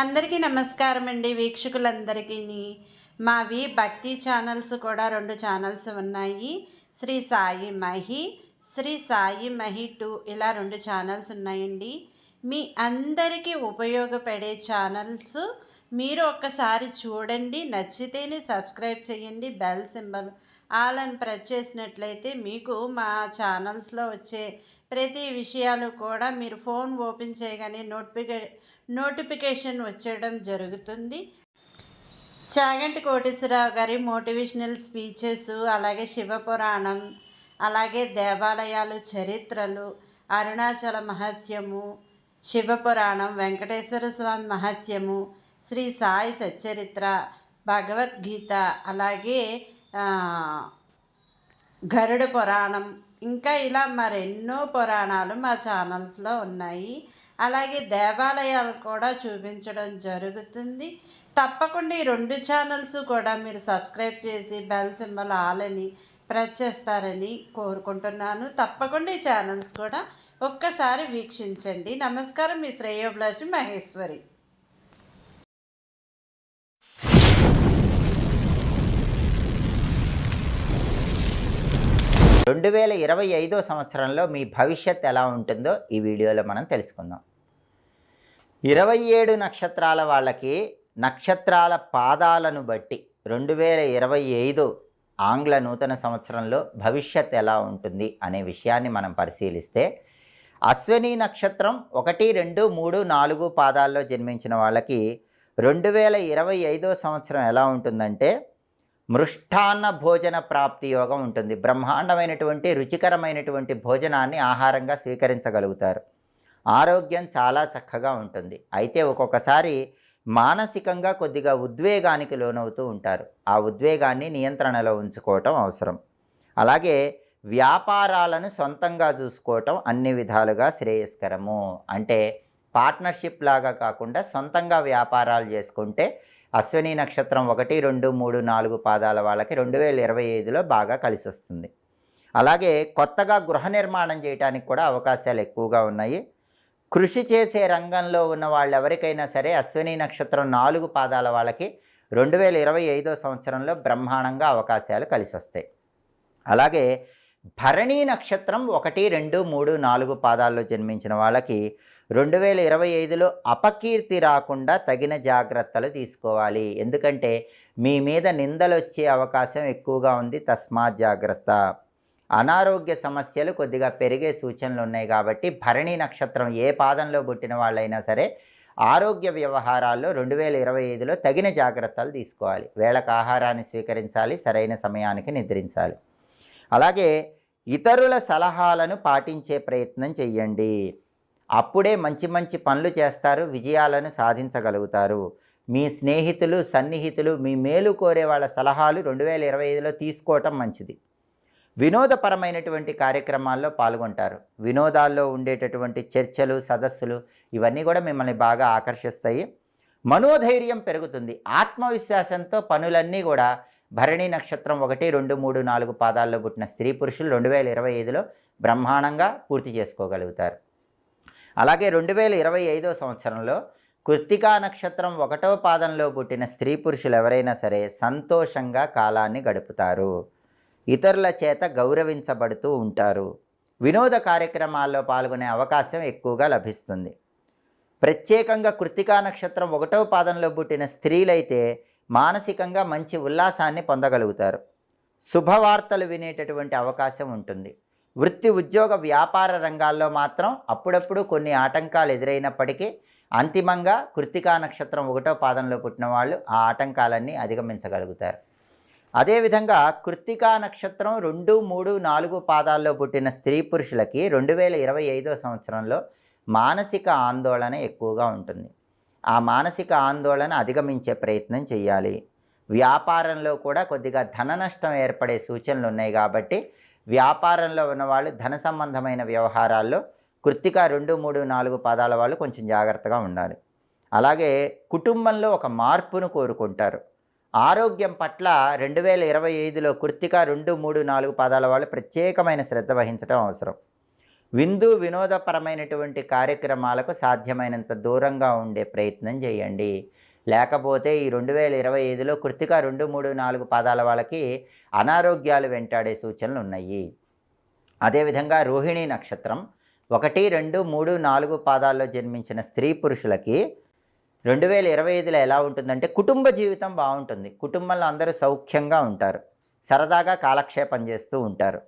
అందరికీ నమస్కారం అండి వీక్షకులందరికీ మావి భక్తి ఛానల్స్ కూడా రెండు ఛానల్స్ ఉన్నాయి. శ్రీ సాయి మహి శ్రీ సాయి మహి టూ ఇలా రెండు ఛానల్స్ ఉన్నాయండి. మీ అందరికీ ఉపయోగపడే ఛానల్స్ మీరు ఒక్కసారి చూడండి. నచ్చితేనే సబ్స్క్రైబ్ చేయండి. బెల్ సింబల్ ఆల్ అని ప్రెస్ చేసినట్లయితే మీకు మా ఛానల్స్లో వచ్చే ప్రతి విషయాలు కూడా మీరు ఫోన్ ఓపెన్ చేయగానే నోటిఫికే నోటిఫికేషన్ వచ్చేయడం జరుగుతుంది. చాగంటి కోటేశ్వరరావు గారి మోటివేషనల్ స్పీచెస్ అలాగే శివపురాణం అలాగే దేవాలయాలు చరిత్రలు అరుణాచల మహత్యము శివపురాణం వెంకటేశ్వర స్వామి మహత్యము శ్రీ సాయి సచ్చరిత్ర భగవద్గీత అలాగే గరుడ పురాణం ఇంకా ఇలా మరెన్నో పురాణాలు మా ఛానల్స్లో ఉన్నాయి. అలాగే దేవాలయాలు కూడా చూపించడం జరుగుతుంది. తప్పకుండా ఈ రెండు ఛానల్స్ కూడా మీరు సబ్స్క్రైబ్ చేసి బెల్ సింబల్ ఆల్ అని ప్రెస్ చేస్తారని కోరుకుంటున్నాను. తప్పకుండా ఈ ఛానల్స్ కూడా ఒక్కసారి వీక్షించండి. నమస్కారం మీ శ్రేయోభిలాషి మహేశ్వరి. రెండు వేల ఇరవై ఐదో సంవత్సరంలో మీ భవిష్యత్ ఎలా ఉంటుందో ఈ వీడియోలో మనం తెలుసుకుందాం. ఇరవై ఏడు నక్షత్రాల వాళ్ళకి నక్షత్రాల పాదాలను బట్టి రెండు వేల ఇరవై ఐదు ఆంగ్ల నూతన సంవత్సరంలో భవిష్యత్ ఎలా ఉంటుంది అనే విషయాన్ని మనం పరిశీలిస్తే అశ్విని నక్షత్రం ఒకటి రెండు మూడు నాలుగు పాదాల్లో జన్మించిన వాళ్ళకి రెండు వేల ఇరవై ఐదో సంవత్సరం ఎలా ఉంటుందంటే మృష్టాన్న భోజన ప్రాప్తి యోగం ఉంటుంది. బ్రహ్మాండమైనటువంటి రుచికరమైనటువంటి భోజనాన్ని ఆహారంగా స్వీకరించగలుగుతారు. ఆరోగ్యం చాలా చక్కగా ఉంటుంది. అయితే ఒక్కొక్కసారి మానసికంగా కొద్దిగా ఉద్వేగానికి లోనవుతూ ఉంటారు. ఆ ఉద్వేగాన్ని నియంత్రణలో ఉంచుకోవటం అవసరం. అలాగే వ్యాపారాలను సొంతంగా చూసుకోవటం అన్ని విధాలుగా శ్రేయస్కరము. అంటే పార్ట్నర్షిప్ లాగా కాకుండా సొంతంగా వ్యాపారాలు చేసుకుంటే అశ్విని నక్షత్రం ఒకటి రెండు మూడు నాలుగు పాదాల వాళ్ళకి రెండు వేల ఇరవై ఐదులో బాగా కలిసి వస్తుంది అలాగే కొత్తగా గృహ నిర్మాణం చేయడానికి కూడా అవకాశాలు ఎక్కువగా ఉన్నాయి. కృషి చేసే రంగంలో ఉన్న వాళ్ళు ఎవరికైనా సరే అశ్విని నక్షత్రం నాలుగు పాదాల వాళ్ళకి రెండు వేల ఇరవై ఐదో సంవత్సరంలో బ్రహ్మాండంగా అవకాశాలు కలిసి వస్తాయి అలాగే భరణీ నక్షత్రం ఒకటి రెండు మూడు నాలుగు పాదాల్లో జన్మించిన వాళ్ళకి రెండు వేల ఇరవై ఐదులో అపకీర్తి రాకుండా తగిన జాగ్రత్తలు తీసుకోవాలి. ఎందుకంటే మీ మీద నిందలు వచ్చే అవకాశం ఎక్కువగా ఉంది. తస్మాత్ జాగ్రత్త. అనారోగ్య సమస్యలు కొద్దిగా పెరిగే సూచనలు ఉన్నాయి కాబట్టి భరణి నక్షత్రం ఏ పాదంలో పుట్టిన వాళ్ళైనా సరే ఆరోగ్య వ్యవహారాల్లో రెండు వేల ఇరవై ఐదులో తగిన జాగ్రత్తలు తీసుకోవాలి. వేళకు ఆహారాన్ని స్వీకరించాలి సరైన సమయానికి నిద్రించాలి. అలాగే ఇతరుల సలహాలను పాటించే ప్రయత్నం చేయండి అప్పుడే మంచి మంచి పనులు చేస్తారు విజయాలను సాధించగలుగుతారు. మీ స్నేహితులు సన్నిహితులు మీ మేలు కోరే వాళ్ళ సలహాలు రెండు వేల ఇరవై ఐదులో తీసుకోవటం మంచిది. వినోదపరమైనటువంటి కార్యక్రమాల్లో పాల్గొంటారు. వినోదాల్లో ఉండేటటువంటి చర్చలు సదస్సులు ఇవన్నీ కూడా మిమ్మల్ని బాగా ఆకర్షిస్తాయి. మనోధైర్యం పెరుగుతుంది. ఆత్మవిశ్వాసంతో పనులన్నీ కూడా భరణి నక్షత్రం ఒకటి రెండు మూడు నాలుగు పాదాల్లో పుట్టిన స్త్రీ పురుషులు రెండు వేల ఇరవై ఐదులో బ్రహ్మాండంగా పూర్తి చేసుకోగలుగుతారు. అలాగే రెండు వేల ఇరవై ఐదో సంవత్సరంలో కృత్తికా నక్షత్రం ఒకటో పాదంలో పుట్టిన స్త్రీ పురుషులు ఎవరైనా సరే సంతోషంగా కాలాన్ని గడుపుతారు. ఇతరుల చేత గౌరవించబడుతూ ఉంటారు. వినోద కార్యక్రమాల్లో పాల్గొనే అవకాశం ఎక్కువగా లభిస్తుంది. ప్రత్యేకంగా కృత్తికా నక్షత్రం ఒకటో పాదంలో పుట్టిన స్త్రీలైతే మానసికంగా మంచి ఉల్లాసాన్ని పొందగలుగుతారు. శుభవార్తలు వినేటటువంటి అవకాశం ఉంటుంది. వృత్తి ఉద్యోగ వ్యాపార రంగాల్లో మాత్రం అప్పుడప్పుడు కొన్ని ఆటంకాలు ఎదురైనప్పటికీ అంతిమంగా కృత్తికా నక్షత్రం ఒకటో పాదంలో పుట్టిన వాళ్ళు ఆ ఆటంకాలన్నీ అధిగమించగలుగుతారు. అదేవిధంగా కృత్తికా నక్షత్రం రెండు మూడు నాలుగు పాదాల్లో పుట్టిన స్త్రీ పురుషులకి రెండు వేల ఇరవై ఐదో సంవత్సరంలో మానసిక ఆందోళన ఎక్కువగా ఉంటుంది. ఆ మానసిక ఆందోళన అధిగమించే ప్రయత్నం చేయాలి. వ్యాపారంలో కూడా కొద్దిగా ధన నష్టం ఏర్పడే సూచనలు ఉన్నాయి కాబట్టి వ్యాపారంలో ఉన్నవాళ్ళు ధన సంబంధమైన వ్యవహారాల్లో కృత్తిక రెండు మూడు నాలుగు పదాల వాళ్ళు కొంచెం జాగ్రత్తగా ఉండాలి. అలాగే కుటుంబంలో ఒక మార్పును కోరుకుంటారు. ఆరోగ్యం పట్ల రెండు వేల ఇరవై ఐదులో కృత్తిక రెండు మూడు నాలుగు పదాల వాళ్ళు ప్రత్యేకమైన శ్రద్ధ వహించడం అవసరం. విందు వినోదపరమైనటువంటి కార్యక్రమాలకు సాధ్యమైనంత దూరంగా ఉండే ప్రయత్నం చేయండి. లేకపోతే ఈ రెండు వేల ఇరవై ఐదులో కృతిక రెండు మూడు నాలుగు పాదాల వాళ్ళకి అనారోగ్యాలు వెంటాడే సూచనలు ఉన్నాయి. అదేవిధంగా రోహిణి నక్షత్రం ఒకటి రెండు మూడు నాలుగు పాదాల్లో జన్మించిన స్త్రీ పురుషులకి రెండు వేల ఇరవై ఐదులో ఎలా ఉంటుందంటే కుటుంబ జీవితం బాగుంటుంది. కుటుంబంలో అందరూ సౌఖ్యంగా ఉంటారు. సరదాగా కాలక్షేపం చేస్తూ ఉంటారు.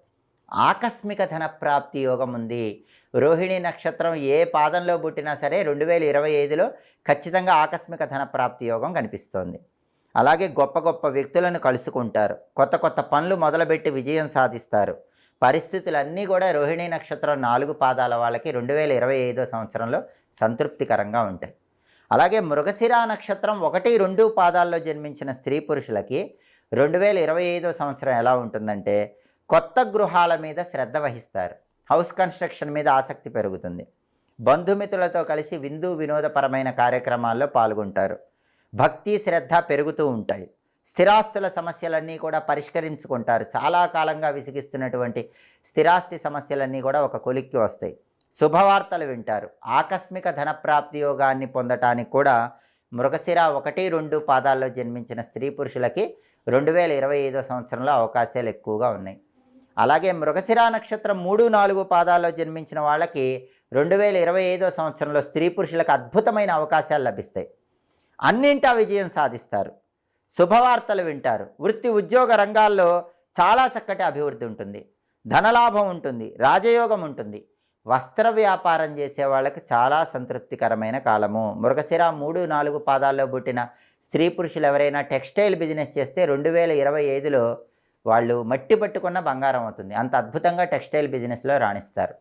ఆకస్మిక ధన ప్రాప్తి యోగం ఉంది. రోహిణి నక్షత్రం ఏ పాదంలో పుట్టినా సరే రెండు వేల ఇరవై ఐదులో ఖచ్చితంగా ఆకస్మిక ధన ప్రాప్తి యోగం కనిపిస్తోంది. అలాగే గొప్ప గొప్ప వ్యక్తులను కలుసుకుంటారు. కొత్త కొత్త పనులు మొదలుపెట్టి విజయం సాధిస్తారు. పరిస్థితులన్నీ కూడా రోహిణి నక్షత్రం నాలుగు పాదాల వాళ్ళకి రెండు వేల ఇరవై ఐదో సంవత్సరంలో సంతృప్తికరంగా ఉంటాయి. అలాగే మృగశిర నక్షత్రం ఒకటి రెండు పాదాల్లో జన్మించిన స్త్రీ పురుషులకి రెండు వేల ఇరవై ఐదో సంవత్సరం ఎలా ఉంటుందంటే కొత్త గృహాల మీద శ్రద్ధ వహిస్తారు. హౌస్ కన్స్ట్రక్షన్ మీద ఆసక్తి పెరుగుతుంది. బంధుమిత్రులతో కలిసి విందు వినోదపరమైన కార్యక్రమాల్లో పాల్గొంటారు. భక్తి శ్రద్ధ పెరుగుతూ ఉంటాయి. స్థిరాస్తుల సమస్యలన్నీ కూడా పరిష్కరించుకుంటారు. చాలా కాలంగా విసిగిస్తున్నటువంటి స్థిరాస్తి సమస్యలన్నీ కూడా ఒక కొలిక్కి వస్తాయి. శుభవార్తలు వింటారు. ఆకస్మిక ధనప్రాప్తి యోగాన్ని పొందటానికి కూడా మృగశిర ఒకటి రెండు పాదాల్లో జన్మించిన స్త్రీ పురుషులకి రెండు వేల ఇరవై ఐదో సంవత్సరంలో అవకాశాలు ఎక్కువగా ఉన్నాయి. అలాగే మృగశిర నక్షత్రం మూడు నాలుగు పాదాల్లో జన్మించిన వాళ్ళకి రెండు వేల ఇరవై ఐదో సంవత్సరంలో స్త్రీ పురుషులకు అద్భుతమైన అవకాశాలు లభిస్తాయి. అన్నింటా విజయం సాధిస్తారు. శుభవార్తలు వింటారు. వృత్తి ఉద్యోగ రంగాల్లో చాలా చక్కటి అభివృద్ధి ఉంటుంది. ధనలాభం ఉంటుంది. రాజయోగం ఉంటుంది. వస్త్ర వ్యాపారం చేసే వాళ్ళకి చాలా సంతృప్తికరమైన కాలము. మృగశిర మూడు నాలుగు పాదాల్లో పుట్టిన స్త్రీ పురుషులు ఎవరైనా టెక్స్టైల్ బిజినెస్ చేస్తే రెండు వేల ఇరవై ఐదులో వాళ్ళు మట్టి పట్టుకున్న బంగారం అవుతుంది. అంత అద్భుతంగా టెక్స్టైల్ బిజినెస్లో రాణిస్తారు.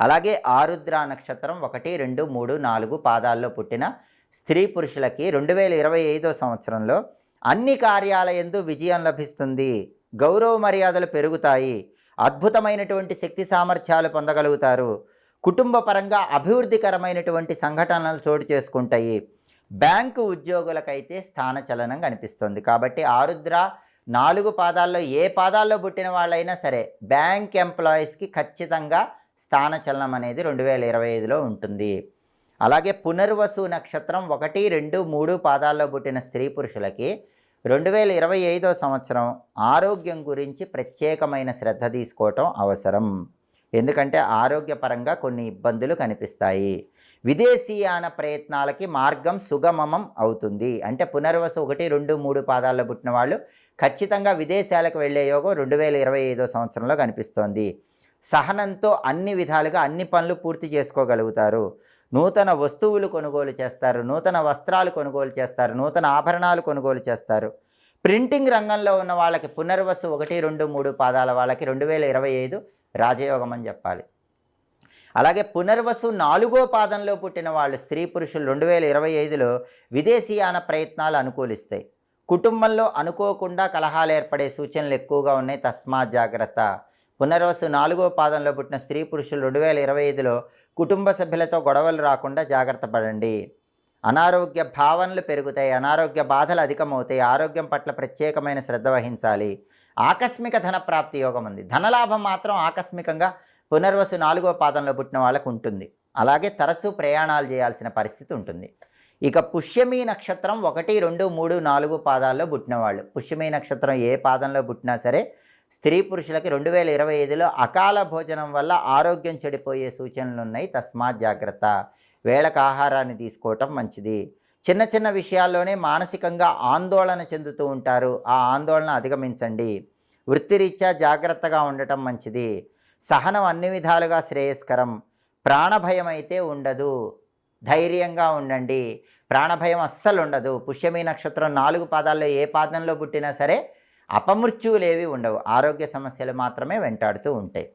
అలాగే ఆరుద్ర నక్షత్రం ఒకటి రెండు మూడు నాలుగు పాదాల్లో పుట్టిన స్త్రీ పురుషులకి రెండు వేల ఇరవై ఐదో సంవత్సరంలో అన్ని కార్యాలయందు విజయం లభిస్తుంది. గౌరవ మర్యాదలు పెరుగుతాయి. అద్భుతమైనటువంటి శక్తి సామర్థ్యాలు పొందగలుగుతారు. కుటుంబ పరంగా అభివృద్ధికరమైనటువంటి సంఘటనలు చోటు చేసుకుంటాయి. బ్యాంకు ఉద్యోగులకైతే స్థానచలనం కనిపిస్తుంది. కాబట్టి ఆరుద్ర నాలుగు పాదాల్లో ఏ పాదాల్లో పుట్టిన వాళ్ళైనా సరే బ్యాంక్ ఎంప్లాయీస్కి ఖచ్చితంగా స్థానచలనం అనేది రెండు వేల ఇరవై ఐదులో ఉంటుంది. అలాగే పునర్వసు నక్షత్రం ఒకటి రెండు మూడు పాదాల్లో పుట్టిన స్త్రీ పురుషులకి రెండు వేల ఇరవై ఐదో సంవత్సరం ఆరోగ్యం గురించి ప్రత్యేకమైన శ్రద్ధ తీసుకోవటం అవసరం. ఎందుకంటే ఆరోగ్యపరంగా కొన్ని ఇబ్బందులు కనిపిస్తాయి. విదేశీయాన ప్రయత్నాలకి మార్గం సుగమమం అవుతుంది. అంటే పునర్వసు ఒకటి రెండు మూడు పాదాల్లో పుట్టిన వాళ్ళు ఖచ్చితంగా విదేశాలకు వెళ్ళే యోగం రెండు వేల ఇరవై ఐదో సంవత్సరంలో కనిపిస్తోంది. సహనంతో అన్ని విధాలుగా అన్ని పనులు పూర్తి చేసుకోగలుగుతారు. నూతన వస్తువులు కొనుగోలు చేస్తారు. నూతన వస్త్రాలు కొనుగోలు చేస్తారు. నూతన ఆభరణాలు కొనుగోలు చేస్తారు. ప్రింటింగ్ రంగంలో ఉన్న వాళ్ళకి పునర్వసు ఒకటి రెండు మూడు పాదాల వాళ్ళకి రెండు వేల ఇరవై ఐదు రాజయోగం అని చెప్పాలి. అలాగే పునర్వసు నాలుగో పాదంలో పుట్టిన వాళ్ళు స్త్రీ పురుషులు రెండు వేల ఇరవై ఐదులో విదేశీయాన ప్రయత్నాలు అనుకూలిస్తాయి. కుటుంబంలో అనుకోకుండా కలహాలు ఏర్పడే సూచనలు ఎక్కువగా ఉన్నాయి. తస్మా జాగ్రత్త. పునర్వసు నాలుగో పాదంలో పుట్టిన స్త్రీ పురుషులు రెండు వేల ఇరవై ఐదులో కుటుంబ సభ్యులతో గొడవలు రాకుండా జాగ్రత్త పడండి. అనారోగ్య భావనలు పెరుగుతాయి. అనారోగ్య బాధలు అధికమవుతాయి. ఆరోగ్యం పట్ల ప్రత్యేకమైన శ్రద్ధ వహించాలి. ఆకస్మిక ధన ప్రాప్తి యోగం ఉంది. ధనలాభం మాత్రం ఆకస్మికంగా పునర్వసు నాలుగో పాదంలో పుట్టిన వాళ్ళకు ఉంటుంది. అలాగే తరచూ ప్రయాణాలు చేయాల్సిన పరిస్థితి ఉంటుంది. ఇక పుష్యమి నక్షత్రం ఒకటి రెండు మూడు నాలుగు పాదాల్లో పుట్టినవాళ్ళు. పుష్యమి నక్షత్రం ఏ పాదంలో పుట్టినా సరే స్త్రీ పురుషులకి రెండు వేల ఇరవై ఐదులో అకాల భోజనం వల్ల ఆరోగ్యం చెడిపోయే సూచనలు ఉన్నాయి. తస్మాత్ జాగ్రత్త. వేళకు ఆహారాన్ని తీసుకోవటం మంచిది. చిన్న చిన్న విషయాల్లోనే మానసికంగా ఆందోళన చెందుతూ ఉంటారు. ఆ ఆందోళన అధిగమించండి. వృత్తిరీత్యా జాగ్రత్తగా ఉండటం మంచిది. సహనం అన్ని విధాలుగా శ్రేయస్కరం. ప్రాణభయం అయితే ఉండదు. ధైర్యంగా ఉండండి. ప్రాణభయం అస్సలు ఉండదు. పుష్యమి నక్షత్రం నాలుగు పాదాల్లో ఏ పాదంలో పుట్టినా సరే అపమృత్యువులేవి ఉండవు. ఆరోగ్య సమస్యలు మాత్రమే వెంటాడుతూ ఉంటాయి.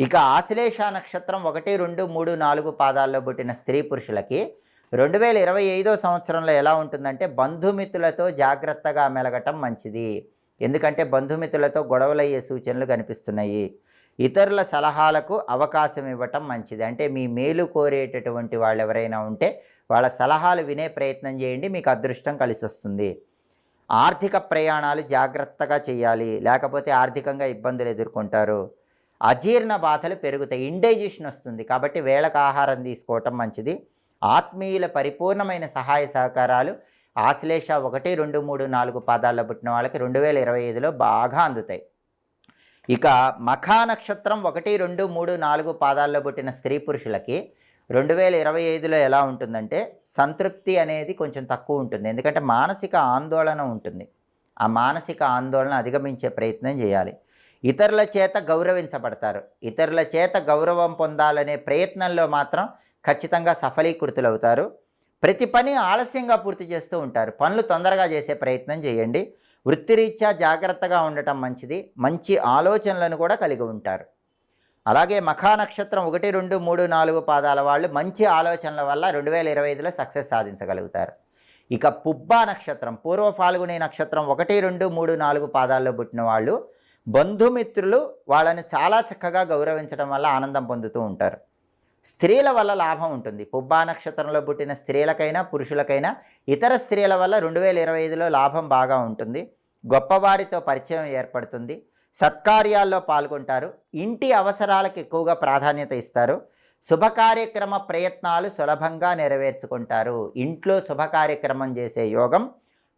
ఇక ఆశ్లేష నక్షత్రం ఒకటి రెండు మూడు నాలుగు పాదాల్లో పుట్టిన స్త్రీ పురుషులకి రెండు వేల ఇరవై ఐదో సంవత్సరంలో ఎలా ఉంటుందంటే బంధుమిత్రులతో జాగ్రత్తగా మెలగటం మంచిది. ఎందుకంటే బంధుమిత్రులతో గొడవలయ్యే సూచనలు కనిపిస్తున్నాయి. ఇతరుల సలహాలకు అవకాశం ఇవ్వటం మంచిది. అంటే మీ మేలు కోరేటటువంటి వాళ్ళు ఎవరైనా ఉంటే వాళ్ళ సలహాలు వినే ప్రయత్నం చేయండి మీకు అదృష్టం కలిసి వస్తుంది ఆర్థిక ప్రయాణాలు జాగ్రత్తగా చేయాలి. లేకపోతే ఆర్థికంగా ఇబ్బందులు ఎదుర్కొంటారు. అజీర్ణ బాధలు పెరుగుతాయి. ఇండైజెషన్ వస్తుంది. కాబట్టి వేళకు ఆహారం తీసుకోవటం మంచిది. ఆత్మీయుల పరిపూర్ణమైన సహాయ సహకారాలు ఆశ్లేష ఒకటి రెండు మూడు నాలుగు పాదాల్లో పుట్టిన వాళ్ళకి రెండు వేల ఇరవై ఐదులో బాగా అందుతాయి. ఇక మఖా నక్షత్రం ఒకటి రెండు మూడు నాలుగు పాదాల్లో పుట్టిన స్త్రీ పురుషులకి రెండు వేల ఇరవై ఐదులో ఎలా ఉంటుందంటే సంతృప్తి అనేది కొంచెం తక్కువ ఉంటుంది. ఎందుకంటే మానసిక ఆందోళన ఉంటుంది. ఆ మానసిక ఆందోళన అధిగమించే ప్రయత్నం చేయాలి. ఇతరుల చేత గౌరవించబడతారు. ఇతరుల చేత గౌరవం పొందాలనే ప్రయత్నంలో మాత్రం ఖచ్చితంగా సఫలీకృతులవుతారు. ప్రతి పని ఆలస్యంగా పూర్తి చేస్తూ ఉంటారు. పనులు తొందరగా చేసే ప్రయత్నం చేయండి. వృత్తిరీత్యా జాగ్రత్తగా ఉండటం మంచిది. మంచి ఆలోచనలను కూడా కలిగి ఉంటారు. అలాగే మఖా నక్షత్రం ఒకటి రెండు మూడు నాలుగు పాదాల వాళ్ళు మంచి ఆలోచనల వల్ల రెండు వేల ఇరవై ఐదులో సక్సెస్ సాధించగలుగుతారు. ఇక పుబ్బా నక్షత్రం పూర్వ ఫాల్గుని నక్షత్రం ఒకటి రెండు మూడు నాలుగు పాదాల్లో పుట్టిన వాళ్ళు బంధుమిత్రులు వాళ్ళని చాలా చక్కగా గౌరవించడం వల్ల ఆనందం పొందుతూ ఉంటారు. స్త్రీల వల్ల లాభం ఉంటుంది. పుబ్బా నక్షత్రంలో పుట్టిన స్త్రీలకైనా పురుషులకైనా ఇతర స్త్రీల వల్ల రెండు వేల ఇరవై ఐదులో లాభం బాగా ఉంటుంది. గొప్పవారితో పరిచయం ఏర్పడుతుంది. సత్కార్యాల్లో పాల్గొంటారు. ఇంటి అవసరాలకు ఎక్కువగా ప్రాధాన్యత ఇస్తారు. శుభ కార్యక్రమ ప్రయత్నాలు సులభంగా నెరవేర్చుకుంటారు. ఇంట్లో శుభ కార్యక్రమం చేసే యోగం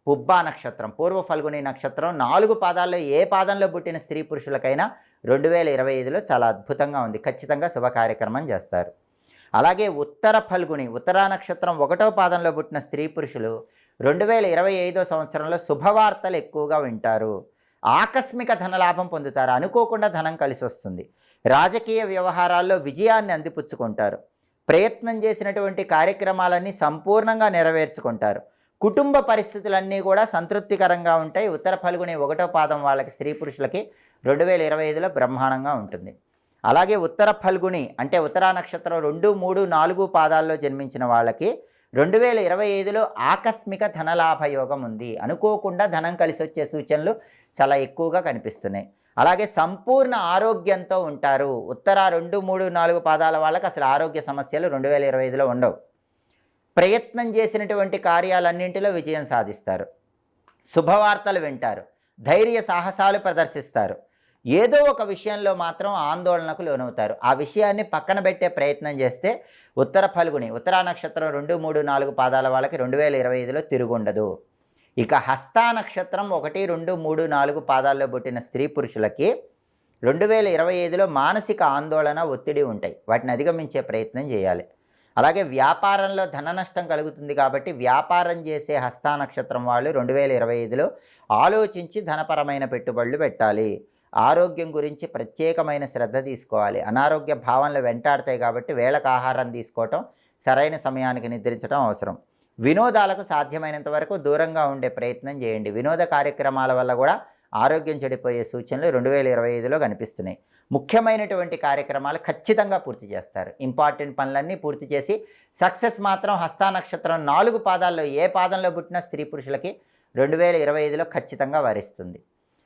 పుబ్బా నక్షత్రం. పూర్వ ఫల్గుని నక్షత్రం నాలుగు పాదాల్లో ఏ పాదంలో పుట్టిన స్త్రీ పురుషులకైనా రెండు వేల ఇరవై ఐదులో చాలా అద్భుతంగా ఉంది. ఖచ్చితంగా శుభ కార్యక్రమం చేస్తారు. అలాగే ఉత్తర ఫల్గుని ఉత్తరా నక్షత్రం ఒకటో పాదంలో పుట్టిన స్త్రీ పురుషులు రెండు వేల ఇరవై ఐదో సంవత్సరంలో శుభవార్తలు ఎక్కువగా వింటారు. ఆకస్మిక ధనలాభం పొందుతారు. అనుకోకుండా ధనం కలిసి వస్తుంది. రాజకీయ వ్యవహారాల్లో విజయాన్ని అందిపుచ్చుకుంటారు. ప్రయత్నం చేసినటువంటి కార్యక్రమాలన్నీ సంపూర్ణంగా నెరవేర్చుకుంటారు. కుటుంబ పరిస్థితులన్నీ కూడా సంతృప్తికరంగా ఉంటాయి. ఉత్తర ఫల్గుని ఒకటో పాదం వాళ్ళకి స్త్రీ పురుషులకి రెండు వేల ఇరవై ఐదులో బ్రహ్మాండంగా ఉంటుంది. అలాగే ఉత్తర ఫల్గుని అంటే ఉత్తర నక్షత్రం రెండు మూడు నాలుగు పాదాల్లో జన్మించిన వాళ్ళకి రెండు వేల ఇరవై ఐదులో ఆకస్మిక ధనలాభ యోగం ఉంది. అనుకోకుండా ధనం కలిసి వచ్చే సూచనలు చాలా ఎక్కువగా కనిపిస్తున్నాయి. అలాగే సంపూర్ణ ఆరోగ్యంతో ఉంటారు. ఉత్తర రెండు మూడు నాలుగు పాదాల వాళ్ళకి అసలు ఆరోగ్య సమస్యలు రెండు వేల ఇరవై ఐదులో ఉండవు. ప్రయత్నం చేసినటువంటి కార్యాలన్నింటిలో విజయం సాధిస్తారు. శుభవార్తలు వింటారు. ధైర్య సాహసాలు ప్రదర్శిస్తారు. ఏదో ఒక విషయంలో మాత్రం ఆందోళనకు లోనవుతారు. ఆ విషయాన్ని పక్కన పెట్టే ప్రయత్నం చేస్తే ఉత్తర ఫల్గుని ఉత్తరా నక్షత్రం రెండు మూడు నాలుగు పాదాల వాళ్ళకి రెండు వేల ఇరవై ఐదులో తిరుగుండదు. ఇక హస్తా నక్షత్రం ఒకటి రెండు మూడు నాలుగు పాదాల్లో పుట్టిన స్త్రీ పురుషులకి రెండు వేల ఇరవై ఐదులో మానసిక ఆందోళన ఒత్తిడి ఉంటాయి. వాటిని అధిగమించే ప్రయత్నం చేయాలి. అలాగే వ్యాపారంలో ధన నష్టం కలుగుతుంది కాబట్టి వ్యాపారం చేసే హస్తా నక్షత్రం వాళ్ళు రెండు వేల ఇరవై ఐదులో ఆలోచించి ధనపరమైన పెట్టుబడులు పెట్టాలి. ఆరోగ్యం గురించి ప్రత్యేకమైన శ్రద్ధ తీసుకోవాలి. అనారోగ్య భావనలు వెంటాడతాయి కాబట్టి వేళకు ఆహారం తీసుకోవటం సరైన సమయానికి నిద్రించడం అవసరం. వినోదాలకు సాధ్యమైనంత వరకు దూరంగా ఉండే ప్రయత్నం చేయండి. వినోద కార్యక్రమాల వల్ల కూడా ఆరోగ్యం చెడిపోయే సూచనలు రెండు వేల ఇరవై ఐదులో కనిపిస్తున్నాయి. ముఖ్యమైనటువంటి కార్యక్రమాలు ఖచ్చితంగా పూర్తి చేస్తారు. ఇంపార్టెంట్ పనులన్నీ పూర్తి చేసి సక్సెస్ మాత్రం హస్తానక్షత్రం నాలుగు పాదాల్లో ఏ పాదంలో పుట్టిన స్త్రీ పురుషులకి రెండు వేల ఇరవై ఐదులో ఖచ్చితంగా వరిస్తుంది.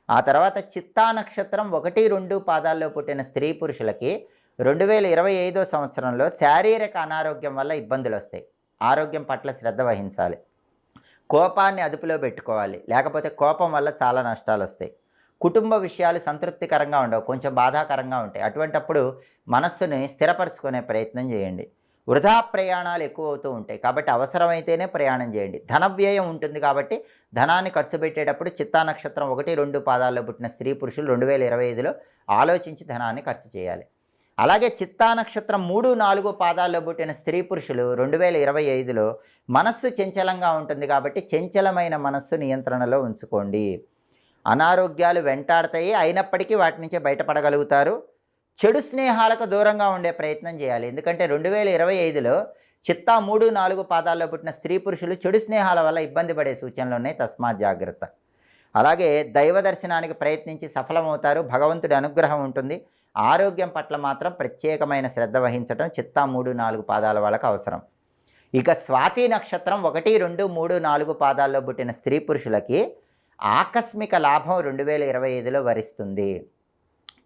ఆ తర్వాత చిత్తా నక్షత్రం ఒకటి రెండు పాదాల్లో పుట్టిన స్త్రీ పురుషులకి రెండు వేల ఇరవై ఐదో సంవత్సరంలో శారీరక అనారోగ్యం వల్ల ఇబ్బందులు వస్తాయి ఆరోగ్యం పట్ల శ్రద్ధ వహించాలి. కోపాన్ని అదుపులో పెట్టుకోవాలి. లేకపోతే కోపం వల్ల చాలా నష్టాలు వస్తాయి కుటుంబ విషయాలు సంతృప్తికరంగా ఉండవు. కొంచెం బాధాకరంగా ఉంటాయి. అటువంటప్పుడు మనస్సుని స్థిరపరచుకునే ప్రయత్నం చేయండి. వృధా ప్రయాణాలు ఎక్కువ అవుతూ ఉంటాయి. కాబట్టి అవసరమైతేనే ప్రయాణం చేయండి. ధన వ్యయం ఉంటుంది కాబట్టి ధనాన్ని ఖర్చు పెట్టేటప్పుడు చిత్తా నక్షత్రం ఒకటి రెండు పాదాల్లో పుట్టిన స్త్రీ పురుషులు రెండు వేల ఇరవై ఐదులో ఆలోచించి ధనాన్ని ఖర్చు చేయాలి. అలాగే చిత్తా నక్షత్రం మూడు నాలుగు పాదాల్లో పుట్టిన స్త్రీ పురుషులు రెండు వేల ఇరవై ఐదులో మనస్సు చంచలంగా ఉంటుంది కాబట్టి చంచలమైన మనస్సు నియంత్రణలో ఉంచుకోండి. అనారోగ్యాలు వెంటాడతాయి అయినప్పటికీ వాటి నుంచి బయటపడగలుగుతారు. చెడు స్నేహాలకు దూరంగా ఉండే ప్రయత్నం చేయాలి. ఎందుకంటే రెండు వేల ఇరవై ఐదులో చిత్తా మూడు నాలుగు పాదాల్లో పుట్టిన స్త్రీ పురుషులు చెడు స్నేహాల వల్ల ఇబ్బంది పడే సూచనలు ఉన్నాయి. తస్మాత్ జాగ్రత్త. అలాగే దైవ దర్శనానికి ప్రయత్నించి సఫలమవుతారు. భగవంతుడి అనుగ్రహం ఉంటుంది. ఆరోగ్యం పట్ల మాత్రం ప్రత్యేకమైన శ్రద్ధ వహించడం చిత్తా మూడు నాలుగు పాదాల వాళ్ళకు అవసరం. ఇక స్వాతి నక్షత్రం ఒకటి రెండు మూడు నాలుగు పాదాల్లో పుట్టిన స్త్రీ పురుషులకి ఆకస్మిక లాభం రెండు వేల ఇరవై ఐదులో వరిస్తుంది.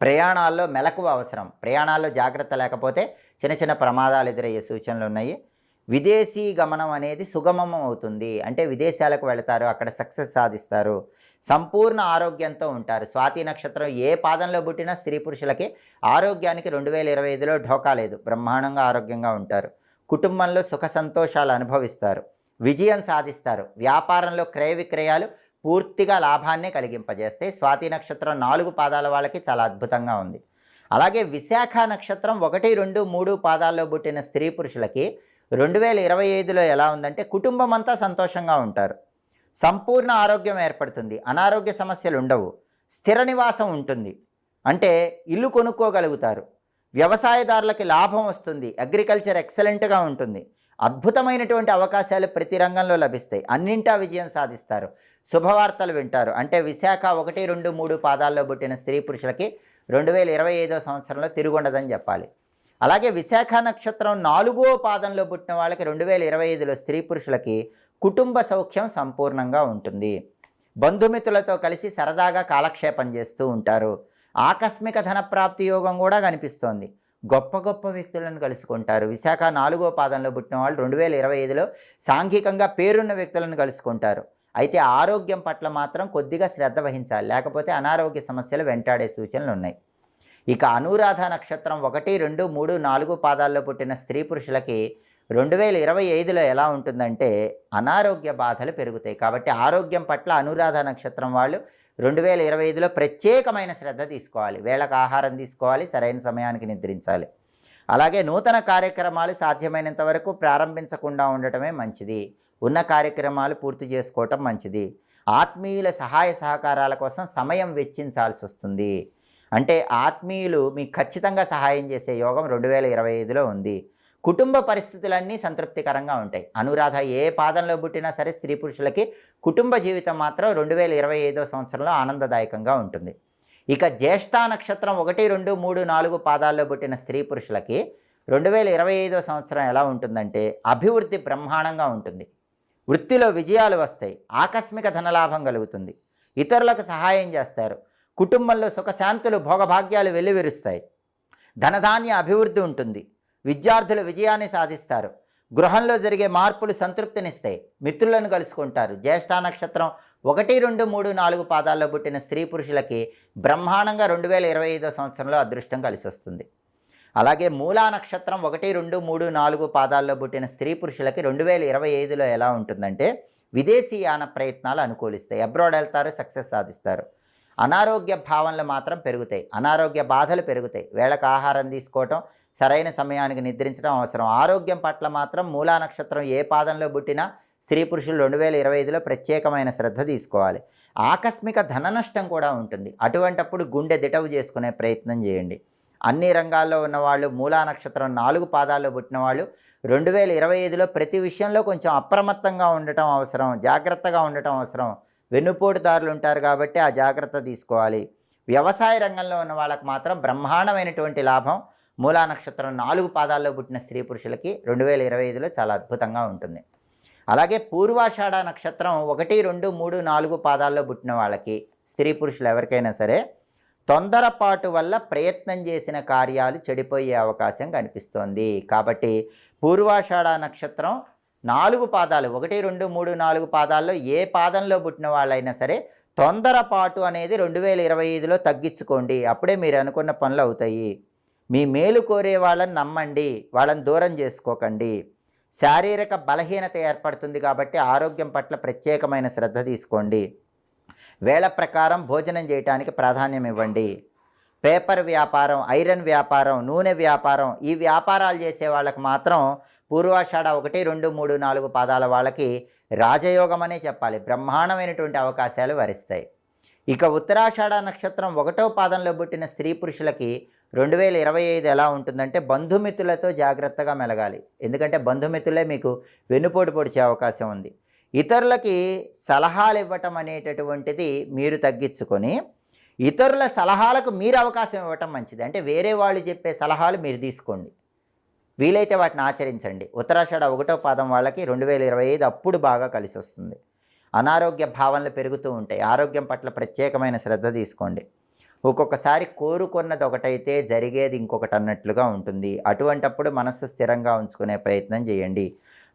ప్రయాణాల్లో మెలకువ అవసరం. ప్రయాణాల్లో జాగ్రత్త లేకపోతే చిన్న చిన్న ప్రమాదాలు ఎదురయ్యే సూచనలు ఉన్నాయి. విదేశీ గమనం అనేది సుగమం అవుతుంది అంటే విదేశాలకు వెళతారు అక్కడ సక్సెస్ సాధిస్తారు సంపూర్ణ ఆరోగ్యంతో ఉంటారు. స్వాతి నక్షత్రం ఏ పాదంలో పుట్టినా స్త్రీ పురుషులకి ఆరోగ్యానికి రెండు వేల ఇరవై ఐదులో ఢోకా లేదు. బ్రహ్మాండంగా ఆరోగ్యంగా ఉంటారు. కుటుంబంలో సుఖ సంతోషాలు అనుభవిస్తారు. విజయం సాధిస్తారు. వ్యాపారంలో క్రయ విక్రయాలు పూర్తిగా లాభాన్నే కలిగింపజేస్తే స్వాతి నక్షత్రం నాలుగు పాదాల వాళ్ళకి చాలా అద్భుతంగా ఉంది. అలాగే విశాఖ నక్షత్రం ఒకటి రెండు మూడు పాదాల్లో పుట్టిన స్త్రీ పురుషులకి రెండు వేల ఇరవై ఐదులో ఎలా ఉందంటే కుటుంబం అంతా సంతోషంగా ఉంటారు. సంపూర్ణ ఆరోగ్యం ఏర్పడుతుంది. అనారోగ్య సమస్యలు ఉండవు. స్థిర నివాసం ఉంటుంది. అంటే ఇల్లు కొనుక్కోగలుగుతారు. వ్యవసాయదారులకి లాభం వస్తుంది. అగ్రికల్చర్ ఎక్సలెంట్గా ఉంటుంది. అద్భుతమైనటువంటి అవకాశాలు ప్రతి రంగంలో లభిస్తాయి. అన్నింటా విజయం సాధిస్తారు. శుభవార్తలు వింటారు. అంటే విశాఖ ఒకటి రెండు మూడు పాదాల్లో పుట్టిన స్త్రీ పురుషులకి రెండు వేల ఇరవై ఐదో సంవత్సరంలో తిరుగుండదని చెప్పాలి. అలాగే విశాఖ నక్షత్రం నాలుగో పాదంలో పుట్టిన వాళ్ళకి రెండు వేల ఇరవై ఐదులో స్త్రీ పురుషులకి కుటుంబ సౌఖ్యం సంపూర్ణంగా ఉంటుంది. బంధుమిత్రులతో కలిసి సరదాగా కాలక్షేపం చేస్తూ ఉంటారు. ఆకస్మిక ధనప్రాప్తి యోగం కూడా కనిపిస్తోంది. గొప్ప గొప్ప వ్యక్తులను కలుసుకుంటారు. విశాఖ నాలుగో పాదంలో పుట్టిన వాళ్ళు రెండు వేల ఇరవై ఐదులో సాంఘికంగా పేరున్న వ్యక్తులను కలుసుకుంటారు. అయితే ఆరోగ్యం పట్ల మాత్రం కొద్దిగా శ్రద్ధ వహించాలి. లేకపోతే అనారోగ్య సమస్యలు వెంటాడే సూచనలు ఉన్నాయి. ఇక అనురాధ నక్షత్రం ఒకటి రెండు మూడు నాలుగు పాదాల్లో పుట్టిన స్త్రీ పురుషులకి రెండు వేల ఇరవై ఐదులో ఎలా ఉంటుందంటే అనారోగ్య బాధలు పెరుగుతాయి. కాబట్టి ఆరోగ్యం పట్ల అనురాధ నక్షత్రం వాళ్ళు రెండు వేల ఇరవై ఐదులో ప్రత్యేకమైన శ్రద్ధ తీసుకోవాలి. వేళకు ఆహారం తీసుకోవాలి సరైన సమయానికి నిద్రించాలి. అలాగే నూతన కార్యక్రమాలు సాధ్యమైనంత వరకు ప్రారంభించకుండా ఉండటమే మంచిది. ఉన్న కార్యక్రమాలు పూర్తి చేసుకోవటం మంచిది. ఆత్మీయుల సహాయ సహకారాల కోసం సమయం వెచ్చించాల్సి వస్తుంది. అంటే ఆత్మీయులు మీకు ఖచ్చితంగా సహాయం చేసే యోగం రెండు వేల ఇరవై ఐదులో ఉంది. కుటుంబ పరిస్థితులన్నీ సంతృప్తికరంగా ఉంటాయి. అనురాధ ఏ పాదంలో పుట్టినా సరే స్త్రీ పురుషులకి కుటుంబ జీవితం మాత్రం రెండు వేల ఇరవై ఐదో సంవత్సరంలో ఆనందదాయకంగా ఉంటుంది. ఇక జ్యేష్ఠ నక్షత్రం ఒకటి రెండు మూడు నాలుగు పాదాల్లో పుట్టిన స్త్రీ పురుషులకి రెండు వేల ఇరవై ఐదో సంవత్సరం ఎలా ఉంటుందంటే అభివృద్ధి బ్రహ్మాండంగా ఉంటుంది. వృత్తిలో విజయాలు వస్తాయి. ఆకస్మిక ధనలాభం కలుగుతుంది. ఇతరులకు సహాయం చేస్తారు. కుటుంబంలో సుఖశాంతులు భోగభాగ్యాలు వెల్లివిరుస్తాయి. ధనధాన్య అభివృద్ధి ఉంటుంది. విద్యార్థులు విజయాన్ని సాధిస్తారు. గృహంలో జరిగే మార్పులు సంతృప్తినిస్తాయి. మిత్రులను కలుసుకుంటారు. జ్యేష్ఠ నక్షత్రం ఒకటి రెండు మూడు నాలుగు పాదాల్లో పుట్టిన స్త్రీ పురుషులకి బ్రహ్మాండంగా రెండు వేల ఇరవై ఐదో సంవత్సరంలో అదృష్టం కలిసి వస్తుంది అలాగే మూలా నక్షత్రం ఒకటి రెండు మూడు నాలుగు పాదాల్లో పుట్టిన స్త్రీ పురుషులకి రెండు వేల ఇరవై ఐదులో ఎలా ఉంటుందంటే విదేశీయాన ప్రయత్నాలు అనుకూలిస్తాయి. అబ్రాడ్ వెళ్తారు సక్సెస్ సాధిస్తారు. అనారోగ్య భావనలు మాత్రం పెరుగుతాయి. అనారోగ్య బాధలు పెరుగుతాయి. వేళకు ఆహారం తీసుకోవటం సరైన సమయానికి నిద్రించడం అవసరం. ఆరోగ్యం పట్ల మాత్రం మూలా నక్షత్రం ఏ పాదంలో పుట్టినా స్త్రీ పురుషులు రెండు వేల ఇరవై ఐదులో ప్రత్యేకమైన శ్రద్ధ తీసుకోవాలి. ఆకస్మిక ధన నష్టం కూడా ఉంటుంది. అటువంటప్పుడు గుండె దిటవు చేసుకునే ప్రయత్నం చేయండి. అన్ని రంగాల్లో ఉన్నవాళ్ళు మూలా నక్షత్రం నాలుగు పాదాల్లో పుట్టిన వాళ్ళు రెండు వేల ఇరవై ఐదులో ప్రతి విషయంలో కొంచెం అప్రమత్తంగా ఉండటం అవసరం జాగ్రత్తగా ఉండటం అవసరం. వెన్నుపోటుదారులు ఉంటారు కాబట్టి ఆ జాగ్రత్త తీసుకోవాలి. వ్యవసాయ రంగంలో ఉన్న వాళ్ళకు మాత్రం బ్రహ్మాండమైనటువంటి లాభం. మూలా నక్షత్రం నాలుగు పాదాల్లో పుట్టిన స్త్రీ పురుషులకి రెండు వేల ఇరవై ఐదులో చాలా అద్భుతంగా ఉంటుంది. అలాగే పూర్వాషాఢ నక్షత్రం ఒకటి రెండు మూడు నాలుగు పాదాల్లో పుట్టిన వాళ్ళకి స్త్రీ పురుషులు ఎవరికైనా సరే తొందరపాటు వల్ల ప్రయత్నం చేసిన కార్యాలు చెడిపోయే అవకాశం కనిపిస్తోంది. కాబట్టి పూర్వాషాఢ నక్షత్రం నాలుగు పాదాలు ఒకటి రెండు మూడు నాలుగు పాదాల్లో ఏ పాదంలో పుట్టిన వాళ్ళైనా సరే తొందరపాటు అనేది రెండు వేల ఇరవై ఐదులో తగ్గించుకోండి. అప్పుడే మీరు అనుకున్న పనులు అవుతాయి. మీ మేలు కోరే వాళ్ళని నమ్మండి. వాళ్ళని దూరం చేసుకోకండి. శారీరక బలహీనత ఏర్పడుతుంది కాబట్టి ఆరోగ్యం పట్ల ప్రత్యేకమైన శ్రద్ధ తీసుకోండి. వేళ ప్రకారం భోజనం చేయటానికి ప్రాధాన్యం ఇవ్వండి. పేపర్ వ్యాపారం ఐరన్ వ్యాపారం నూనె వ్యాపారం ఈ వ్యాపారాలు చేసే వాళ్ళకి మాత్రం పూర్వాషాఢ ఒకటి రెండు మూడు నాలుగు పాదాల వాళ్ళకి రాజయోగం అనే చెప్పాలి. బ్రహ్మాండమైనటువంటి అవకాశాలు వరిస్తాయి. ఇక ఉత్తరాషాఢ నక్షత్రం ఒకటో పాదంలో పుట్టిన స్త్రీ పురుషులకి రెండు వేల ఇరవై ఐదు ఎలా ఉంటుందంటే బంధుమిత్రులతో జాగ్రత్తగా మెలగాలి. ఎందుకంటే బంధుమిత్రులే మీకు వెన్నుపోటు పొడిచే అవకాశం ఉంది. ఇతరులకి సలహాలు ఇవ్వటం అనేటటువంటిది మీరు తగ్గించుకొని ఇతరుల సలహాలకు మీరు అవకాశం ఇవ్వటం మంచిది. అంటే వేరే వాళ్ళు చెప్పే సలహాలు మీరు తీసుకోండి. వీలైతే వాటిని ఆచరించండి. ఉత్తరాషాఢ ఒకటో పాదం వాళ్ళకి రెండు వేల ఇరవై ఐదు అప్పుడు బాగా కలిసి వస్తుంది అనారోగ్య భావనలు పెరుగుతూ ఉంటాయి. ఆరోగ్యం పట్ల ప్రత్యేకమైన శ్రద్ధ తీసుకోండి. ఒక్కొక్కసారి కోరుకున్నది ఒకటైతే జరిగేది ఇంకొకటి అన్నట్లుగా ఉంటుంది. అటువంటప్పుడు మనస్సు స్థిరంగా ఉంచుకునే ప్రయత్నం చేయండి.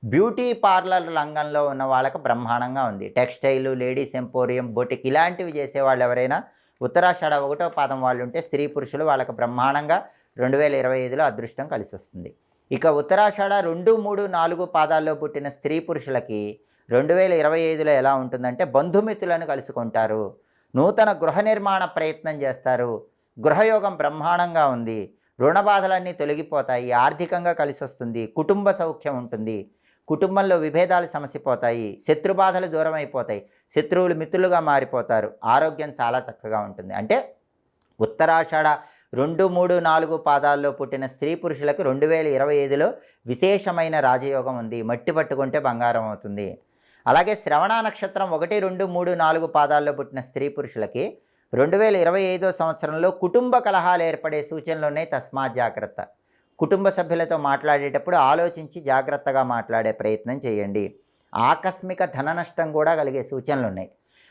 బ్యూటీ పార్లర్ రంగంలో ఉన్న వాళ్ళకి బ్రహ్మాండంగా ఉంది. టెక్స్టైల్ లేడీస్ ఎంపోరియం బొటిక్ ఇలాంటివి చేసే వాళ్ళు ఎవరైనా ఉత్తరాషాఢ ఒకటో పాదం వాళ్ళు ఉంటే స్త్రీ పురుషులు వాళ్ళకి బ్రహ్మాండంగా రెండు వేల ఇరవై ఐదులో అదృష్టం కలిసి వస్తుంది ఇక ఉత్తరాషాఢ రెండు మూడు నాలుగు పాదాల్లో పుట్టిన స్త్రీ పురుషులకి రెండు వేల ఇరవై ఐదులో ఎలా ఉంటుందంటే బంధుమిత్రులను కలుసుకుంటారు. నూతన గృహ నిర్మాణ ప్రయత్నం చేస్తారు. గృహయోగం బ్రహ్మాండంగా ఉంది. రుణ బాధలన్నీ తొలగిపోతాయి. ఆర్థికంగా కలిసి వస్తుంది కుటుంబ సౌఖ్యం ఉంటుంది. కుటుంబంలో విభేదాలు సమసిపోతాయి. శత్రు బాధలు దూరం అయిపోతాయి శత్రువులు మిత్రులుగా మారిపోతారు. ఆరోగ్యం చాలా చక్కగా ఉంటుంది. అంటే ఉత్తరాషాఢ రెండు మూడు నాలుగు పాదాల్లో పుట్టిన స్త్రీ పురుషులకు రెండు వేల ఇరవై ఐదులో విశేషమైన రాజయోగం ఉంది. మట్టి పట్టుకుంటే బంగారం అవుతుంది. అలాగే శ్రవణ నక్షత్రం ఒకటి రెండు మూడు నాలుగు పాదాల్లో పుట్టిన స్త్రీ పురుషులకి రెండు వేల ఇరవై ఐదో సంవత్సరంలో కుటుంబ కలహాలు ఏర్పడే సూచనలు ఉన్నాయి. తస్మాత్ జాగ్రత్త. కుటుంబ సభ్యులతో మాట్లాడేటప్పుడు ఆలోచించి జాగ్రత్తగా మాట్లాడే ప్రయత్నం చేయండి. ఆకస్మిక ధన నష్టం కూడా కలిగే సూచనలు ఉన్నాయి.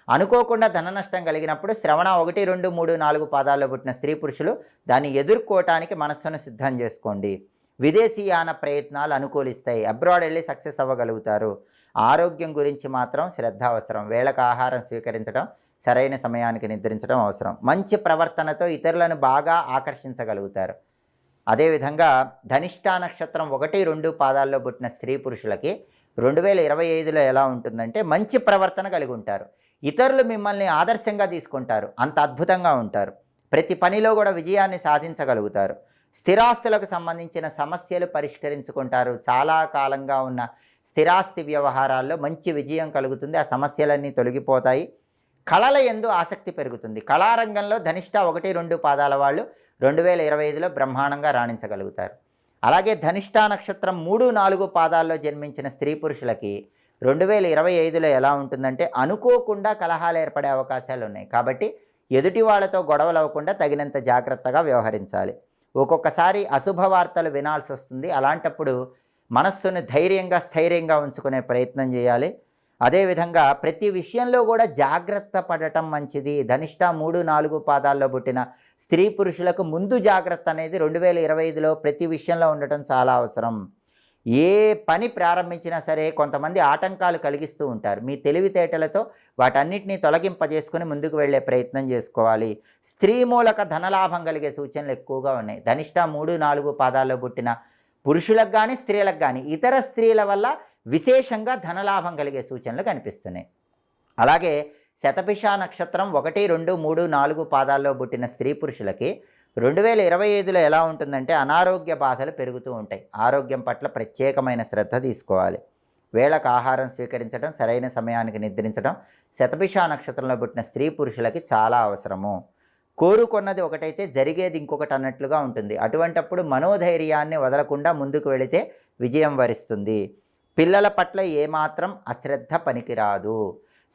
అనుకోకుండా ధన నష్టం కలిగినప్పుడు శ్రవణ ఒకటి రెండు మూడు నాలుగు పాదాల్లో పుట్టిన స్త్రీ పురుషులు దాన్ని ఎదుర్కోవటానికి మనస్సును సిద్ధం చేసుకోండి. విదేశీయాన ప్రయత్నాలు అనుకూలిస్తాయి. అబ్రాడ్ వెళ్ళి సక్సెస్ అవ్వగలుగుతారు. ఆరోగ్యం గురించి మాత్రం శ్రద్ధ అవసరం. వేళకు ఆహారం స్వీకరించడం సరైన సమయానికి నిద్రించడం అవసరం. మంచి ప్రవర్తనతో ఇతరులను బాగా ఆకర్షించగలుగుతారు. అదేవిధంగా ధనిష్టా నక్షత్రం ఒకటి రెండు పాదాల్లో పుట్టిన స్త్రీ పురుషులకి రెండు వేల ఇరవై ఐదులో ఎలా ఉంటుందంటే మంచి ప్రవర్తన కలిగి ఉంటారు. ఇతరులు మిమ్మల్ని ఆదర్శంగా తీసుకుంటారు అంత అద్భుతంగా ఉంటారు. ప్రతి పనిలో కూడా విజయాన్ని సాధించగలుగుతారు. స్థిరాస్తులకు సంబంధించిన సమస్యలు పరిష్కరించుకుంటారు. చాలా కాలంగా ఉన్న స్థిరాస్తి వ్యవహారాల్లో మంచి విజయం కలుగుతుంది. ఆ సమస్యలన్నీ తొలగిపోతాయి. కళల ఎందు ఆసక్తి పెరుగుతుంది. కళారంగంలో ధనిష్ట ఒకటి రెండు పాదాల వాళ్ళు రెండు వేల ఇరవై ఐదులో బ్రహ్మాండంగా రాణించగలుగుతారు. అలాగే ధనిష్ట నక్షత్రం మూడు నాలుగు పాదాల్లో జన్మించిన స్త్రీ పురుషులకి రెండు వేల ఇరవై ఐదులో ఎలా ఉంటుందంటే అనుకోకుండా కలహాలు ఏర్పడే అవకాశాలు ఉన్నాయి. కాబట్టి ఎదుటి వాళ్ళతో గొడవలు అవ్వకుండా తగినంత జాగ్రత్తగా వ్యవహరించాలి. ఒక్కొక్కసారి అశుభ వార్తలు వినాల్సి వస్తుంది. అలాంటప్పుడు మనస్సును ధైర్యంగా స్థైర్యంగా ఉంచుకునే ప్రయత్నం చేయాలి. అదేవిధంగా ప్రతి విషయంలో కూడా జాగ్రత్త పడటం మంచిది. ధనిష్ట మూడు నాలుగు పాదాల్లో పుట్టిన స్త్రీ పురుషులకు ముందు జాగ్రత్త అనేది రెండు వేల ఇరవై ఐదులో ప్రతి విషయంలో ఉండటం చాలా అవసరం. ఏ పని ప్రారంభించినా సరే కొంతమంది ఆటంకాలు కలిగిస్తూ ఉంటారు. మీ తెలివితేటలతో వాటన్నిటిని తొలగింపజేసుకుని ముందుకు వెళ్ళే ప్రయత్నం చేసుకోవాలి. స్త్రీ మూలక ధనలాభం కలిగే సూచనలు ఎక్కువగా ఉన్నాయి. ధనిష్ట మూడు నాలుగు పాదాల్లో పుట్టిన పురుషులకు కానీ స్త్రీలకు కానీ ఇతర స్త్రీల వల్ల విశేషంగా ధనలాభం కలిగే సూచనలు కనిపిస్తున్నాయి. అలాగే శతపిష నక్షత్రం ఒకటి రెండు మూడు నాలుగు పాదాల్లో పుట్టిన స్త్రీ పురుషులకి రెండు వేల ఇరవై ఐదులో ఎలా ఉంటుందంటే అనారోగ్య బాధలు పెరుగుతూ ఉంటాయి. ఆరోగ్యం పట్ల ప్రత్యేకమైన శ్రద్ధ తీసుకోవాలి. వేళకు ఆహారం స్వీకరించడం సరైన సమయానికి నిద్రించడం శతభిష నక్షత్రంలో పుట్టిన స్త్రీ పురుషులకి చాలా అవసరము. కోరుకున్నది ఒకటైతే జరిగేది ఇంకొకటి అన్నట్లుగా ఉంటుంది. అటువంటప్పుడు మనోధైర్యాన్ని వదలకుండా ముందుకు వెళితే విజయం వరిస్తుంది. పిల్లల పట్ల ఏమాత్రం అశ్రద్ధ పనికిరాదు.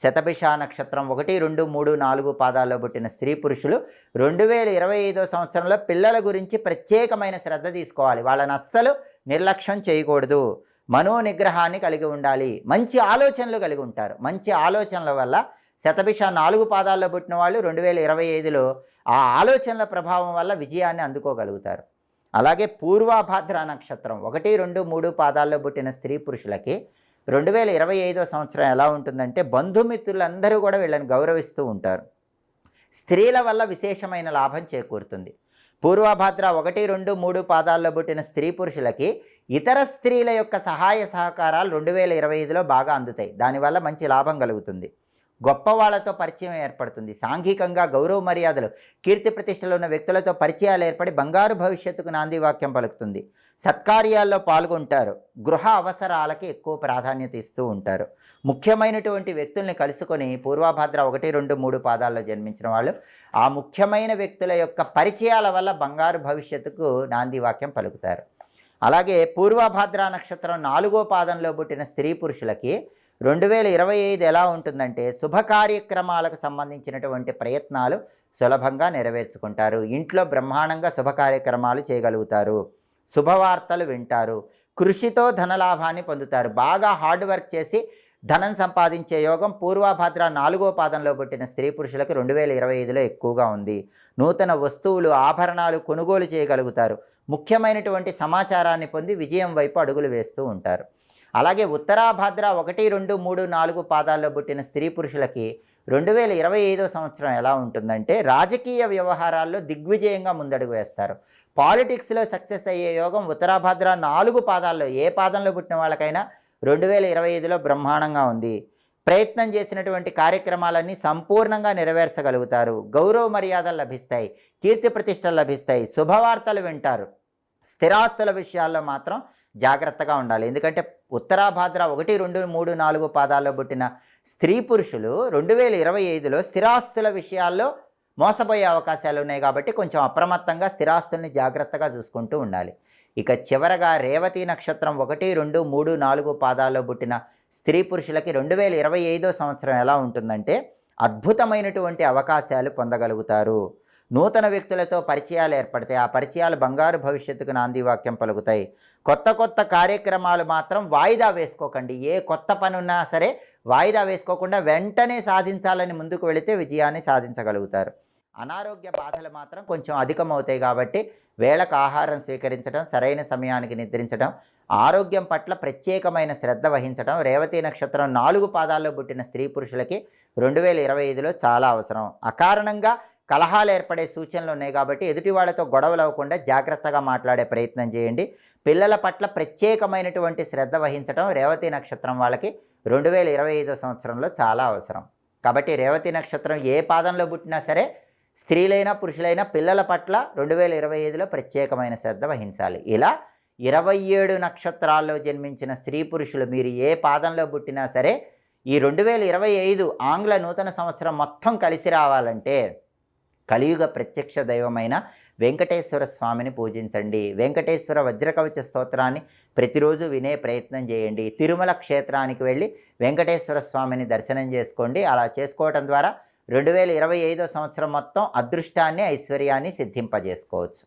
శతభిష నక్షత్రం ఒకటి రెండు మూడు నాలుగు పాదాల్లో పుట్టిన స్త్రీ పురుషులు రెండు వేల ఇరవై ఐదో సంవత్సరంలో పిల్లల గురించి ప్రత్యేకమైన శ్రద్ధ తీసుకోవాలి. వాళ్ళని అస్సలు నిర్లక్ష్యం చేయకూడదు. మనో నిగ్రహాన్ని కలిగి ఉండాలి. మంచి ఆలోచనలు కలిగి ఉంటారు. మంచి ఆలోచనల వల్ల శతభిష నాలుగు పాదాల్లో పుట్టిన వాళ్ళు రెండు వేల ఇరవై ఐదులో ఆ ఆలోచనల ప్రభావం వల్ల విజయాన్ని అందుకోగలుగుతారు. అలాగే పూర్వాభాద్ర నక్షత్రం ఒకటి రెండు మూడు పాదాల్లో పుట్టిన స్త్రీ పురుషులకి రెండు వేల ఇరవై ఐదో సంవత్సరం ఎలా ఉంటుందంటే బంధుమిత్రులందరూ కూడా వీళ్ళని గౌరవిస్తూ ఉంటారు. స్త్రీల వల్ల విశేషమైన లాభం చేకూరుతుంది. పూర్వభాద్ర ఒకటి రెండు మూడు పాదాల్లో పుట్టిన స్త్రీ పురుషులకి ఇతర స్త్రీల యొక్క సహాయ సహకారాలు రెండు వేల ఇరవై ఐదులో బాగా అందుతాయి. దానివల్ల మంచి లాభం కలుగుతుంది. గొప్ప వాళ్ళతో పరిచయం ఏర్పడుతుంది. సాంఘికంగా గౌరవ మర్యాదలు కీర్తి ప్రతిష్టలు ఉన్న వ్యక్తులతో పరిచయాలు ఏర్పడి బంగారు భవిష్యత్తుకు నాంది వాక్యం పలుకుతుంది. సత్కార్యాల్లో పాల్గొంటారు. గృహ అవసరాలకి ఎక్కువ ప్రాధాన్యత ఇస్తూ ఉంటారు. ముఖ్యమైనటువంటి వ్యక్తుల్ని కలుసుకొని పూర్వభద్ర ఒకటి రెండు మూడు పాదాల్లో జన్మించిన వాళ్ళు ఆ ముఖ్యమైన వ్యక్తుల యొక్క పరిచయాల వల్ల బంగారు భవిష్యత్తుకు నాంది వాక్యం పలుకుతారు. అలాగే పూర్వభాద్ర నక్షత్రం నాలుగో పాదంలో పుట్టిన స్త్రీ పురుషులకి రెండు వేల ఇరవై ఐదు ఎలా ఉంటుందంటే శుభ కార్యక్రమాలకు సంబంధించినటువంటి ప్రయత్నాలు సులభంగా నెరవేర్చుకుంటారు. ఇంట్లో బ్రహ్మాండంగా శుభ కార్యక్రమాలు చేయగలుగుతారు. శుభవార్తలు వింటారు. కృషితో ధనలాభాన్ని పొందుతారు. బాగా హార్డ్ వర్క్ చేసి ధనం సంపాదించే యోగం పూర్వభద్ర నాలుగో పాదంలో పుట్టిన స్త్రీ పురుషులకు రెండు వేల ఇరవై ఐదులో ఎక్కువగా ఉంది. నూతన వస్తువులు ఆభరణాలు కొనుగోలు చేయగలుగుతారు. ముఖ్యమైనటువంటి సమాచారాన్ని పొంది విజయం వైపు అడుగులు వేస్తూ ఉంటారు. అలాగే ఉత్తరాభాద్ర ఒకటి రెండు మూడు నాలుగు పాదాల్లో పుట్టిన స్త్రీ పురుషులకి రెండు వేల ఇరవై ఐదో సంవత్సరం ఎలా ఉంటుందంటే రాజకీయ వ్యవహారాల్లో దిగ్విజయంగా ముందడుగు వేస్తారు. పాలిటిక్స్లో సక్సెస్ అయ్యే యోగం ఉత్తరాభాద్ర నాలుగు పాదాల్లో ఏ పాదంలో పుట్టిన వాళ్ళకైనా రెండు వేల ఇరవై ఐదులో బ్రహ్మాండంగా ఉంది. ప్రయత్నం చేసినటువంటి కార్యక్రమాలన్నీ సంపూర్ణంగా నెరవేర్చగలుగుతారు. గౌరవ మర్యాదలు లభిస్తాయి. కీర్తి ప్రతిష్టలు లభిస్తాయి. శుభవార్తలు వింటారు. స్థిరాస్తుల విషయాల్లో మాత్రం జాగ్రత్తగా ఉండాలి. ఎందుకంటే ఉత్తరాభాద్ర ఒకటి రెండు మూడు నాలుగు పాదాల్లో పుట్టిన స్త్రీ పురుషులు రెండు వేల ఇరవై ఐదులో స్థిరాస్తుల విషయాల్లో మోసపోయే అవకాశాలు ఉన్నాయి కాబట్టి కొంచెం అప్రమత్తంగా స్థిరాస్తుల్ని జాగ్రత్తగా చూసుకుంటూ ఉండాలి. ఇక చివరగా రేవతి నక్షత్రం ఒకటి రెండు మూడు నాలుగు పాదాల్లో పుట్టిన స్త్రీ పురుషులకి రెండు వేల ఇరవై ఐదో సంవత్సరం ఎలా ఉంటుందంటే అద్భుతమైనటువంటి అవకాశాలు పొందగలుగుతారు. నూతన వ్యక్తులతో పరిచయాలు ఏర్పడతాయి. ఆ పరిచయాలు బంగారు భవిష్యత్తుకు నాంది వాక్యం పలుకుతాయి. కొత్త కొత్త కార్యక్రమాలు మాత్రం వాయిదా వేసుకోకండి. ఏ కొత్త పని ఉన్నా సరే వాయిదా వేసుకోకుండా వెంటనే సాధించాలని ముందుకు వెళితే విజయాన్ని సాధించగలుగుతారు. అనారోగ్య బాధలు మాత్రం కొంచెం అధికమవుతాయి కాబట్టి వేళకు ఆహారం స్వీకరించడం సరైన సమయానికి నిద్రించడం ఆరోగ్యం పట్ల ప్రత్యేకమైన శ్రద్ధ వహించడం రేవతి నక్షత్రం నాలుగు పాదాల్లో పుట్టిన స్త్రీ పురుషులకి రెండు వేల ఇరవై ఐదులో చాలా అవసరం. అకారణంగా కలహాలు ఏర్పడే సూచనలు ఉన్నాయి కాబట్టి ఎదుటి వాళ్ళతో గొడవలు అవ్వకుండా జాగ్రత్తగా మాట్లాడే ప్రయత్నం చేయండి. పిల్లల పట్ల ప్రత్యేకమైనటువంటి శ్రద్ధ వహించడం రేవతి నక్షత్రం వాళ్ళకి రెండు వేల ఇరవై ఐదో సంవత్సరంలో చాలా అవసరం. కాబట్టి రేవతి నక్షత్రం ఏ పాదంలో పుట్టినా సరే స్త్రీలైనా పురుషులైనా పిల్లల పట్ల రెండు వేల ఇరవై ఐదులో ప్రత్యేకమైన శ్రద్ధ వహించాలి. ఇలా ఇరవై ఏడు నక్షత్రాల్లో జన్మించిన స్త్రీ పురుషులు మీరు ఏ పాదంలో పుట్టినా సరే ఈ రెండు వేల ఇరవై ఐదు ఆంగ్ల నూతన సంవత్సరం మొత్తం కలిసి రావాలంటే కలియుగ ప్రత్యక్ష దైవమైన వెంకటేశ్వర స్వామిని పూజించండి. వెంకటేశ్వర వజ్రకవచ స్తోత్రాన్ని ప్రతిరోజు వినే ప్రయత్నం చేయండి. తిరుమల క్షేత్రానికి వెళ్ళి వెంకటేశ్వర స్వామిని దర్శనం చేసుకోండి. అలా చేసుకోవటం ద్వారా రెండు వేల ఇరవై ఐదో సంవత్సరం మొత్తం అదృష్టాన్ని ఐశ్వర్యాన్ని సిద్ధింపజేసుకోవచ్చు.